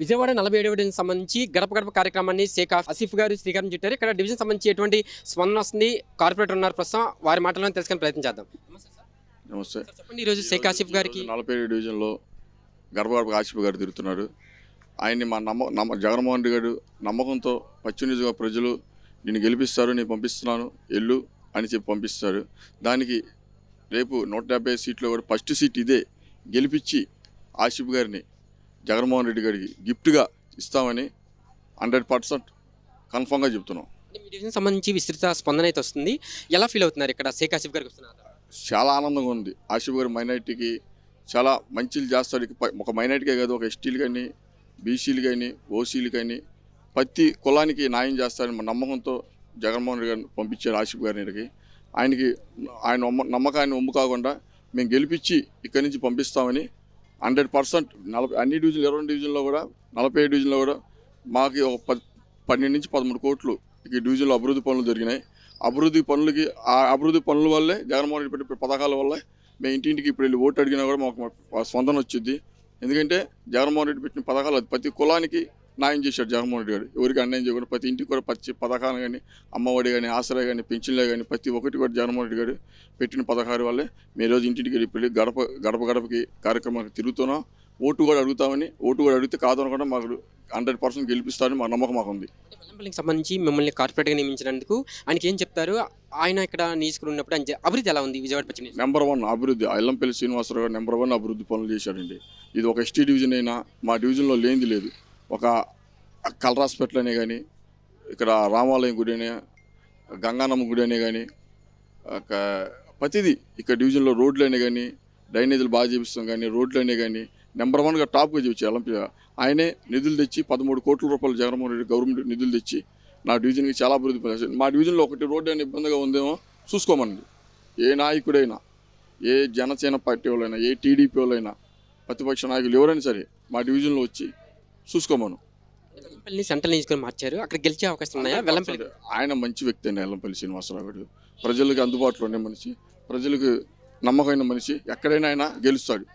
విజయవాడ నలభై ఏడవ డివిజన్ సంబంధించి గడప గడప కార్యక్రమాన్ని షేక్ ఆసిఫ్ గారు శ్రీకారం చుట్టారు. ఇక్కడ డివిజన్ సంబంధించి ఎటువంటి స్పందన వస్తుంది కార్పొరేటర్ ఉన్నారు. ప్రస్తుతం వారి మాటలను తెలుసుకునే ప్రయత్నం చేద్దాం. నమస్తే చెప్పండి ఈరోజు షేక్ ఆసిఫ్ గారికి. నలభై ఏడు డివిజన్లో గడప గడప ఆసిఫ్ గారు తిరుగుతున్నారు. ఆయన్ని మా నమ్మ నమ్మ జగన్మోహన్ రెడ్డి గారు నమ్మకంతో పశ్చిమ నియోజకవర్గ ప్రజలు నేను గెలిపిస్తారు నేను పంపిస్తున్నాను ఎల్లు అని చెప్పి పంపిస్తారు. దానికి రేపు నూట డెబ్బై సీట్లో కూడా ఫస్ట్ సీట్ ఇదే. గెలిపించి ఆసిఫ్ గారిని జగన్మోహన్ రెడ్డి గారికి గిఫ్ట్గా ఇస్తామని హండ్రెడ్ పర్సెంట్ కన్ఫామ్గా చెప్తున్నాం. మీ సంబంధించి విస్తృత స్పందన అయితే వస్తుంది. ఎలా ఫీల్ అవుతున్నారు ఇక్కడ షేక్ ఆసిఫ్ గారికి వస్తున్నారు చాలా ఆనందంగా ఉంది. ఆసిఫ్ గారు మైనారిటీకి చాలా మంచిలు చేస్తాడు ఒక మైనారిటీకే కాదు ఒక ఎస్టీలు కానీ బీసీలు కానీ ఓసీలు కానీ ప్రతి కులానికి న్యాయం చేస్తారని మా నమ్మకంతో జగన్మోహన్ రెడ్డి గారిని పంపించారు ఆసిఫ్ గారిని ఇక్కడికి. ఆయనకి ఆయన నమ్మ- నమ్మకాన్ని ఒమ్ము కాకుండా మేము గెలిపించి ఇక్కడి నుంచి పంపిస్తామని హండ్రెడ్ పర్సెంట్ నలభై అన్ని డివిజన్లు ఇరవై డివిజన్లో కూడా నలభై ఐదు డివిజన్లో కూడా మాకు ఒక పది పన్నెండు నుంచి పదమూడు కోట్లు ఈ డివిజన్లో అభివృద్ధి పనులు జరిగినాయి అభివృద్ధి పనులకి ఆ అభివృద్ధి పనుల వల్లే జగన్మోహన్ రెడ్డి పెట్టే పథకాల వల్లే మేము ఇంటింటికి ఇప్పుడు వెళ్ళి ఓటు అడిగినా కూడా మాకు స్పందన వచ్చింది ఎందుకంటే జగన్మోహన్ రెడ్డి పెట్టిన పథకాలు ప్రతి కులానికి న్యాయం చేశాడు జగన్మోహన్ రెడ్డి గారు. ఎవరికి అన్యాయం చేయకుండా ప్రతి ఇంటికి కూడా ప్రతి పథకాలు కానీ అమ్మఒడి కానీ ఆసరా కానీ పెన్షన్లే కానీ ప్రతి ఒక్కటి కూడా జగన్మోహన్ రెడ్డి గారు పెట్టిన పథకాల వల్లే మేము రోజు ఇంటింటికి వెళ్ళి గడప గడప గడపకి కార్యక్రమానికి తిరుగుతున్నాం. ఓటు కూడా అడుగుతామని ఓటు కూడా అడిగితే కాదనకుండా మాకు హండ్రెడ్ పర్సెంట్ గెలిపిస్తారని మా నమ్మకం మాకు ఉంది. వెల్లంపల్లికి సంబంధించి మిమ్మల్ని కార్పొరేట్గా నియమించినందుకు ఆయనకి ఏం చెప్తారు? ఆయన ఇక్కడ నియోజకవర్గం ఉన్నప్పుడు ఆయన అభివృద్ధి ఎలా ఉంది? విజయవాడ పశ్చిమ? నెంబర్ వన్ అభివృద్ధి. అల్లంపల్లి శ్రీనివాసరావు గారు నెంబర్ వన్ అభివృద్ధి పనులు చేశాడండి. ఇది ఒక ఎస్టీ డివిజన్ అయినా మా డివిజన్లో లేనిది లేదు. ఒక కలర్ అనే కానీ ఇక్కడ రామాలయం గుడి అనే గంగానమ్మ గుడి అనే కానీ ఒక ప్రతిదీ ఇక్కడ డివిజన్లో రోడ్లనే కానీ డ్రైనేజీలు బాగా చేపిస్తాం కానీ రోడ్లనే కానీ నెంబర్ వన్గా టాప్గా చూపించారు అల్లంపల్లి ఆయనే నిధులు తెచ్చి పదమూడు కోట్ల రూపాయలు జగన్మోహన్ రెడ్డి గవర్నమెంట్ నిధులు తెచ్చి నా డివిజన్కి చాలా అభివృద్ధి పనిచేశారు మా డివిజన్లో ఒకటి రోడ్డు అనే ఇబ్బందిగా ఉందేమో చూసుకోమనండి. ఏ నాయకుడైనా ఏ జనసేన పార్టీ వాళ్ళైనా ఏ టీడీపీ వాళ్ళైనా ప్రతిపక్ష నాయకులు ఎవరైనా సరే మా డివిజన్లో వచ్చి చూసుకోమను. అంటే వెల్లంపల్లిని సెంట్రల్ నియోజకవర్గం మార్చారు. అక్కడ గెలిచే అవకాశం ఉన్నాయా? వెల్లంపల్లి ఆయన మంచి వ్యక్తి అండి ఎల్లంపల్లి శ్రీనివాసరావు గారు. ప్రజలకు అందుబాటులో ఉండే మనిషి ప్రజలకు నమ్మకమైన మనిషి ఎక్కడైనా ఆయన గెలుస్తాడు.